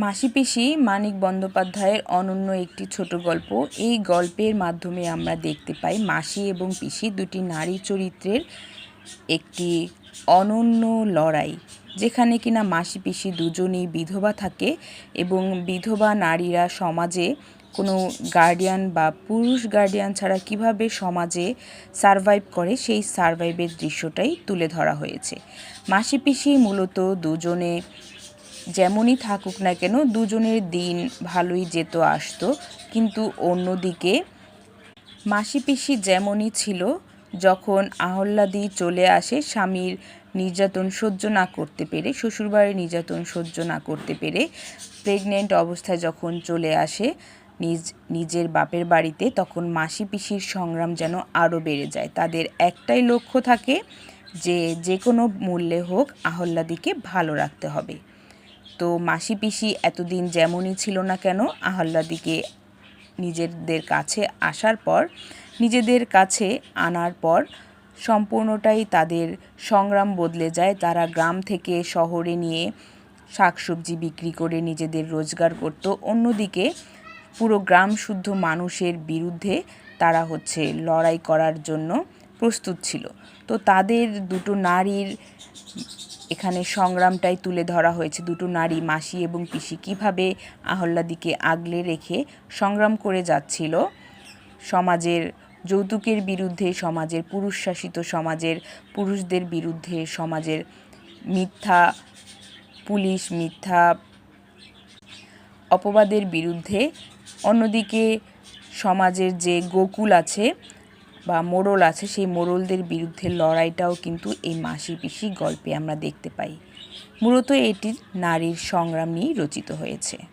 মাসি পিসি মানিক বন্দ্যোপাধ্যায়ের অনন্য একটি ছোট গল্প। এই গল্পের মাধ্যমে আমরা দেখতে পাই মাসি এবং পিসি দুটি নারী চরিত্রের একটি অনন্য লড়াই, যেখানে কিনা মাসি পিসি দুজনেই বিধবা থাকে এবং বিধবা নারীরা সমাজে কোনো গার্ডিয়ান বা পুরুষ গার্ডিয়ান ছাড়া কীভাবে সমাজে সারভাইভ করে, সেই সারভাইভের দৃশ্যটাই তুলে ধরা হয়েছে। মাসি পিসি মূলত দুজনে যেমনই থাকুক না কেন, দুজনের দিন ভালোই যেত আসতো। কিন্তু অন্যদিকে মাসি পিসি যেমনই ছিল, যখন আহল্লাদি চলে আসে, স্বামীর নির্যাতন সহ্য না করতে পেরে, শ্বশুরবাড়ির নির্যাতন সহ্য না করতে পেরে প্রেগনেন্ট অবস্থায় যখন চলে আসে, নিজ, নিজের বাপের বাড়িতে, তখন মাসি পিসির সংগ্রাম যেন আরও বেড়ে যায়। তাদের একটাই লক্ষ্য থাকে যে যে কোনো মূল্যে হোক আহল্লাদিকে ভালো রাখতে হবে। তো মাসি পিসি এতদিন যেমনই ছিল না কেন, আহ্লাদিকে নিজেদের কাছে আসার পর, নিজেদের কাছে আনার পর সম্পূর্ণটাই তাদের সংগ্রাম বদলে যায়। তারা গ্রাম থেকে শহরে নিয়ে শাকসবজি বিক্রি করে নিজেদের রোজগার করত। অন্যদিকে পুরো গ্রাম শুদ্ধ মানুষের বিরুদ্ধে তারা হচ্ছে লড়াই করার জন্য প্রস্তুত ছিল। তো তাদের দুটো নারীর এখানে সংগ্রামটাই তুলে ধরা হয়েছে দুটো নারী, মাসি এবং পিসি। কীভাবে আহল্লাদিকে আগলে রেখে সংগ্রাম করে যাচ্ছিল? সমাজের যৌতুকের বিরুদ্ধে সমাজের পুরুষ শাসিত সমাজের পুরুষদের বিরুদ্ধে সমাজের মিথ্যা, পুলিশ মিথ্যা অপবাদের বিরুদ্ধে। অন্যদিকে সমাজের যে গোকুল আছে বা মোড়ল আছে, সেই মোড়লদের বিরুদ্ধে লড়াইটাও কিন্তু এই মাসি পিসি গল্পে আমরা দেখতে পাই। মূলত এটির নারীর সংগ্রাম নিয়েই রচিত হয়েছে।